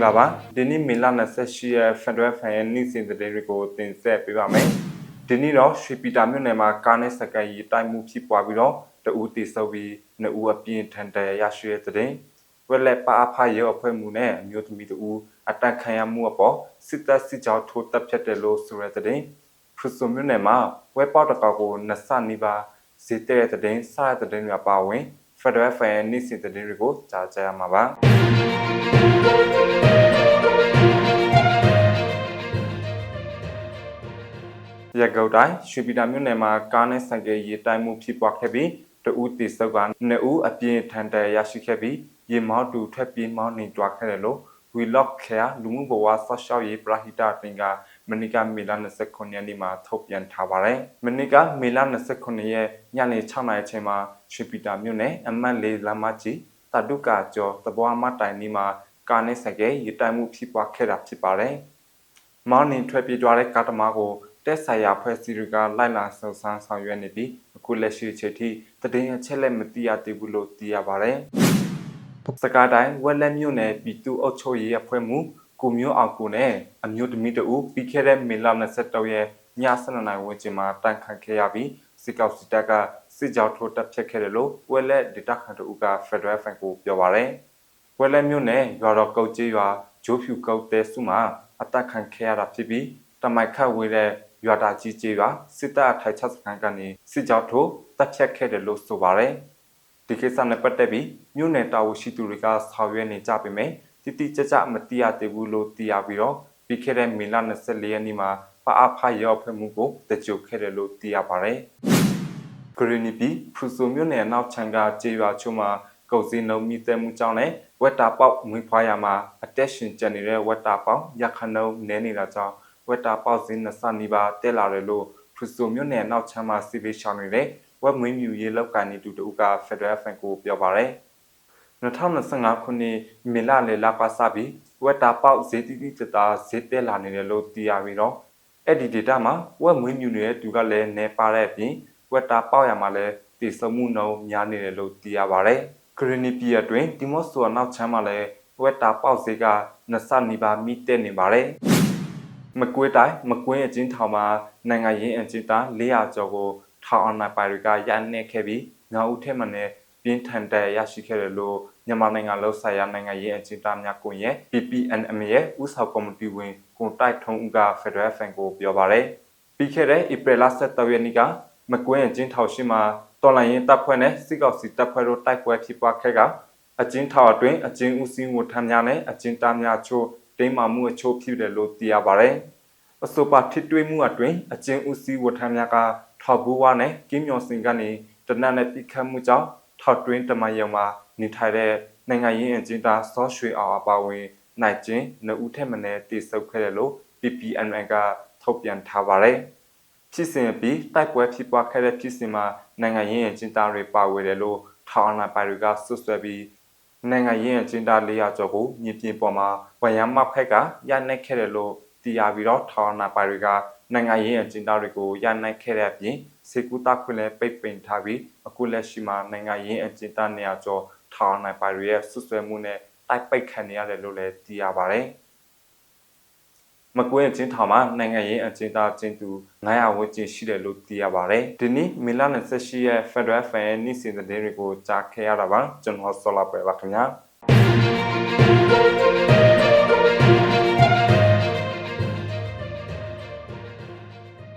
္ဂလာပါဒီနေ့မေလ28ရက် Federal Fan ရဲ့နေ့စဉ်သတင်းတွေကိုတင်ဆက်ပေးပါမယ်ဒီနေ့တော့ရွှေပြည်တာမြို့နယ်မှာကားနဲ့စကန်ရီတိုက်မှုဖြစ်ပွားပြီးတော့တဦးတေဆုပ်ပြီးနှစ်ဦးအပြင်းထန်တဲ့ရရှိတဲ့သတင်းဝက်လက်ပါအဖရဲအဖွဲ့မှုနဲ့အမျိုးသမီးတဦးအတက်ခံရမှုအပေါ်စစ်တပ်စစ်ကြောထိုးတပ်ဖြတ်တယ်လို့ဆိုတဲ့သတင်းဖရူဆိုမြို့နယ်မှာဝက်ပေါက်တကောက်ကိုနှစ်ဆနီးပါးဇေတဲ့တဲ့သတင်းစတဲ့သတင်းတွေအပါအဝင် Federal Fan ရဲ့နေ့စဉ်သတင်းတွေကိုကြားကြရမှာပါရကုတ်တိုင်းရွှေပြည်တာမြို့နယ်မှာကားနဲ့ဆိုင်ကယ်ရေတိုက်မှုဖြစ်ပွားခဲ့ပြီးတဦးတေဆုပ်ကနှစ်ဦးအပြင်းထန်တဲ့ရရှိခဲ့ပြီးရေမောင်းတူထွက်ပြေးမောင်းနေကြွားခဲ့တယ်လို့ We Lock Care လူမှုဘဝဆော့ရှောက်ရေးပရဟိတတင်က မနိကမေလ29ရက်နေ့မှာထုတ်ပြန်ထားပါတယ်။မနိကမေလ29ရက်ညနေ6နာရီချိန်မှာရွှေပြည်တာမြို့နယ်အမှတ်၄လမ်းမကြီးတတုကာကျော်တဘွားမတိုင်နီမှာကားနဲ့ဆိုင်ကယ်ရေတိုက်မှုဖြစ်ပွားခဲ့တာဖြစ်ပါတယ်။မောင်းနှင်ထွက်ပြေးသွားတဲ့ကားသမားကိုတက်ဆိုင်ရာဖွဲ့စည်းတွေကလိုက်လာစုံစမ်းဆောင်ရွက်နေပြီးအခုလက်ရှိအချိန်ထိတည်င်းအချက်လက်မသိရသေးဘူးလို့သိရပါတယ်။စကားတိုင်းဝက်လက်မြို့နယ်ပြည်သူ့အုပ်ချုပ်ရေးအဖွဲ့မှု ကိုမျိုးအောင်ကိုနဲ့အမျိုးသမီးတဦးပြီးခဲ့တဲ့မေလ23ရက်ည7:00နာရီဝန်းကျင်မှာတန်ခတ်ခဲ့ရပြီးစစ်ကောက်စစ်တပ်ကစစ်ကြောထိုးတပ်ဖြတ်ခဲ့တယ်လို့ဝက်လက်ဒေတာခန်တဦးက Federal Bank ကိုပြောပါတယ်။ဝက်လက်မြို့နယ်ရွာတော်ကုတ်ကြီးရွာဂျိုးဖြူကုတ်တဲစုမှာအသက်ခံခဲ့ရတာဖြစ်ပြီးတမိုက်ခတ်ဝေးတဲ့ရွာတာကြီးကြီးရွာစစ်တပ်အထိုင်ချစခန်းကနေစစ်ကြောထိုးတပ်ဖြတ်ခဲ့တယ်လို့ဆိုပါတယ်ဒီကိစ္စနဲ့ပတ်သက်ပြီးမြို့နယ်တာဝန်ရှိသူတွေကဆောင်ရွက်နေကြပေမယ့် တိတိကျကျမသိရသေးဘူးလို့သိရပြီးတော့ပြီးခဲ့တဲ့မေလ24ရက်နေ့မှာပအားဖရောဖွဲ့မှုကိုတကြိုခဲ့တယ်လို့သိရပါတယ်ဂရီနီပီဖရူဆိုမြို့နယ်နောက်ချန်ကကျေးရွာချို့မှာကုန်စည်နှုန်းမြင့်တက်မှုကြောင့်လည်းဝက်တာပေါက်မွေးဖွားရမှာအတက်ရှင်ကျန်နေတဲ့ဝက်တာပေါက်ရခနှုံးနဲနေတာကြောင့်ဝက်တာပေါက်စင်းနှစ်ဆနီးပါးတက်လာတယ်လို့ဖရူဆိုမြို့နယ်နောက်ချမ်းမှာစီဗီရှောင်းနေတဲ့ဝက်မွေးမြူရေးလောက်ကန်နေတူတူက Federal Bank ကိုပြောပါတယ် 2025ခုနှစ်မေလလေလာပါစပြီးဝက်တာပေါက်ဈေးတိတိကျကျဈေးတက်လာနေတယ်လို့သိရပြီးတော့အဲ့ဒီ data မှာဝက်မွေးမြူနေတဲ့သူကလည်းနေပါတဲ့အပြင်ဝက်တာပေါက်ရမှာလည်းတည်ဆုံမှုနှုန်းများနေတယ်လို့သိရပါတယ်။ Green Pia အတွင်းဒီမော့ဆိုနောက်ချမ်းမှာလည်းဝက်တာပေါက်ဈေးကနှစ်ဆနီးပါးမိတက်နေပါတယ်။မကွေးတိုင်းမကွင်းအချင်းထောင်မှာနိုင်ငံရေးအကျဉ်းသား400ကျော်ကိုထောင်အနာပိုင်တွေကရိုက်နှက်ခဲ့ပြီး9ဦးထက်မှနဲ့ ပြင်းထန်တဲ့ရရှိခဲ့တယ်လို့မြန်မာနိုင်ငံလုံးဆိုင်ရာနိုင်ငံရေးအကျဉ်းသားများကွန်ရက် PPNM ရဲ့ဥဆောင်ကော်မတီဝင်ကွန်တိုက်ထုံးဦးက Federal Fan ကိုပြောပါရယ်ပြီးခဲ့တဲ့ဧပြီလ17ရက်နေ့ကမကွင်းအကျဉ်းထောင်ရှိမှာတော်လိုင်းရင်တပ်ဖွဲ့နဲ့စစ်ကောင်စီတပ်ဖွဲ့တို့တိုက်ပွဲဖြစ်ပွားခဲ့ကအကျဉ်းထောင်အတွင်းအကျဉ်းဦးစီးဝန်ထမ်းများနဲ့အကျဉ်းသားများချို့တိမ်မာမှုအချို့ဖြစ်တယ်လို့သိရပါရယ်အဆိုပါထစ်တွေးမှုအတွင်းအကျဉ်းဦးစီးဝန်ထမ်းများကထောက်ဘူးဝါနဲ့ကင်းမြော်စင်ကနေတနက်နဲ့ပြစ်ခတ်မှုကြောင့် ထောက်တွင်းတမယုံမှာနေထိုင်တဲ့နိုင်ငံရေးအကျဉ်းသားစောရွှေအောင်အပါဝင်နိုင်ကျင်းနှုတ်ထက်မနဲ့တည်ဆုပ်ခဲ့တယ်လို့ PPNN ကထုတ်ပြန်ထားပါတယ်ဖြစ်စဉ်အပြီးတိုက်ပွဲဖြစ်ပွားခဲ့တဲ့ဖြစ်စဉ်မှာနိုင်ငံရေးအကျဉ်းသားတွေပါဝင်တယ်လို့ထောင်အနာပိုင်တွေကဆွဆွဲပြီးနိုင်ငံရေးအကျဉ်းသား400ကျော်ကိုမြေပြင်ပေါ်မှာဝရမ်းမဖက်ကရနှက်ခဲ့တယ်လို့တီးရပြီးတော့ထောင်အနာပိုင်တွေက နိုင်ငံရေးအကျဉ်းသားတွေကိုရနှက်ခဲ့တဲ့အပြင်စေကူတာခွင့်လည်းပိတ်ပင်ထားပြီးအခုလက်ရှိမှာနိုင်ငံရေးအကျဉ်းသား400ကျော်ထောင်အနာပိုင်တွေရဲ့ဆွဆွဲမှုနဲ့တိုက်ပိတ်ခံနေရတယ်လို့လည်းသိရပါတယ်မကွေးအချင်းထောင်မှာနိုင်ငံရေးအကျဉ်းသားချင်းသူ900ဝန်းကျင်ရှိတယ်လို့သိရပါတယ်။ဒီနေ့မီလာ28ရက် Federal Fan နေ့စဉ်သတင်းတွေကိုကြားခဲ့ရတာပါ။ကျွန်တော်ဆောလာပွဲပါခင်ဗျာ။